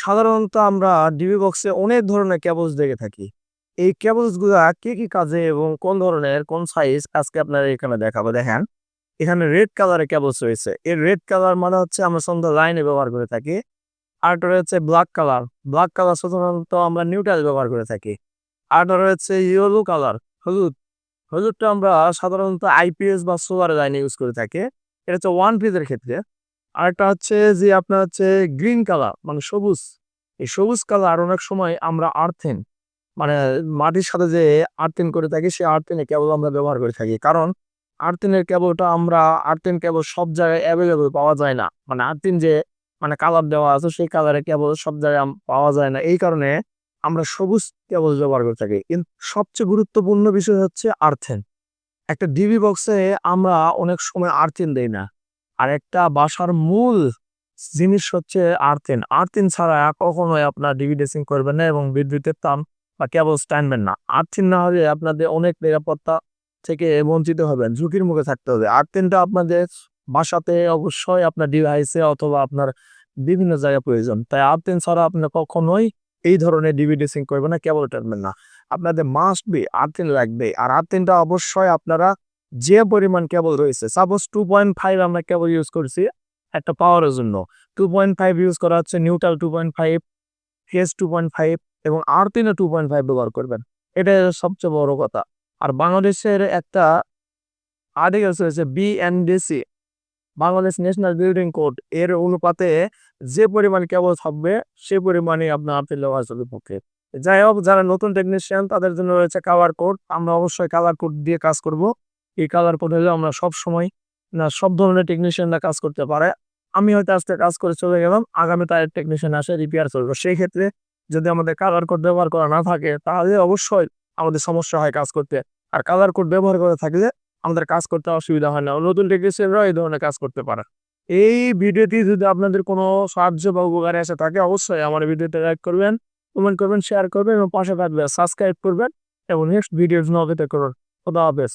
সাধারণত আমরা ডিবি বক্সে অনেক ধরনের কেবলস দেখে থাকি। এই কেবলসগুলা কি কি কাজে এবং কোন ধরনের, কোন সাইজ আজকে আপনারা এখানে দেখাবো। দেখেন, এখানে রেড কালারের কেবলস রয়েছে। এই রেড কালার মানে হচ্ছে আমরা সন্ধ্যা লাইনে ব্যবহার করে থাকি। আরেকটা রয়েছে ব্ল্যাক কালার ব্ল্যাক কালার সাধারণত আমরা নিউট্রাল ব্যবহার করে থাকি। আরেকটা রয়েছে ইয়েলো কালার হলুদ। হলুদটা আমরা সাধারণত আইপিএস বা সোলার লাইনে ইউজ করে থাকি। এটা হচ্ছে ওয়ান পিসের ক্ষেত্রে। আরেকটা হচ্ছে যে আপনার হচ্ছে গ্রিন কালার মানে সবুজ। এই সবুজ কালার অনেক সময় আমরা আর্থেন মানে মাটির সাথে যে আর্থেন করে থাকি, সেই আর্থিনে কেবল আমরা ব্যবহার করে থাকি। কারণ আর্থিনের কেবলটা আমরা, আর্থেন কেবল সব জায়গায় অ্যাভেলেবল পাওয়া যায় না। মানে আর্থিন যে মানে কালার দেওয়া আছে, সেই কালারে কেবল সব জায়গায় পাওয়া যায় না। এই কারণে আমরা সবুজ কেবল ব্যবহার করে থাকি। কিন্তু সবচেয়ে গুরুত্বপূর্ণ বিষয় হচ্ছে আর্থেন। একটা ডিবি বক্সে আমরা অনেক সময় আর্থিন দেই না। আর একটা বাসার মূল জিনিস হচ্ছে আর্থিন। আর্থিন ছাড়া কখনোই আপনার ডিবি ড্রেসিং করবেন না এবং বিদ্যুতের তাম বা কেবল টানবেন না। আর্থিন না হলে আপনাদের অনেক নিরাপত্তা থেকে বঞ্চিত হবেন, ঝুঁকির মুখে থাকতে হবে। আর্থিনটা আপনাদের বাসাতে অবশ্যই আপনার ডিভাইসে অথবা আপনার বিভিন্ন জায়গায় প্রয়োজন। তাই আর্থিন ছাড়া আপনি কখনোই এই ধরনের ডিবি ড্রেসিং করবেন না, কেবল টানবেন না। আপনাদের মাস্ট বি আর্থিন লাগবে আর আর্থিনটা অবশ্যই আপনারা যে পরিমাণ কেবল রয়েছে সাপোজ টু পয়েন্ট ফাইভ আমরা কেবল ইউজ করছি একটা পাওয়ারের জন্য। টু পয়েন্ট ফাইভ ইউজ করা হচ্ছে neutral two point five phase two point five এবং আর্থিনে টু পয়েন্ট ফাইভ ব্যবহার করবেন। এটা সবচেয়ে বড় কথা। আর বাংলাদেশের একটা আর্টিকেল রয়েছে BNDC Bangladesh national building code এর অনুপাতে যে পরিমাণ কেবল থাকবে সে পরিমাণে আপনার ব্যবহার চলবে পক্ষে। যাই হোক, যারা নতুন টেকনিশিয়ান তাদের জন্য রয়েছে কালার কোড আমরা অবশ্যই কালার কোড দিয়ে কাজ করব। এই কালার কোড হলে আমরা সব সময়, না, সব ধরনের টেকনিশিয়ানরা কাজ করতে পারে। আমি হয়তো আজকে কাজ করে চলে গেলাম, আগামী তার টেকনিশিয়ান আসে রিপেয়ার করব। সেই ক্ষেত্রে যদি আমাদের কালার কোড ব্যবহার করা না থাকে, তাহলে অবশ্যই আমাদের সমস্যা হয় কাজ করতে। আর কালার কোড ব্যবহার করে থাকলে আমাদের কাজ করতে অসুবিধা হয় না। নতুন টেকনিশিয়ানরাও এই ধরনের কাজ করতে পারে। এই ভিডিওটি যদি আপনাদের কোনো সাহায্য বা উপকারে আসে থাকে, অবশ্যই আমার ভিডিওতে লাইক করবেন কমেন্ট করবেন শেয়ার করবেন এবং পাশে থাকবেন সাবস্ক্রাইব করবেন। এবং নেক্সট ভিডিওর জন্য অপেক্ষা করুন। খোদা হাফেজ।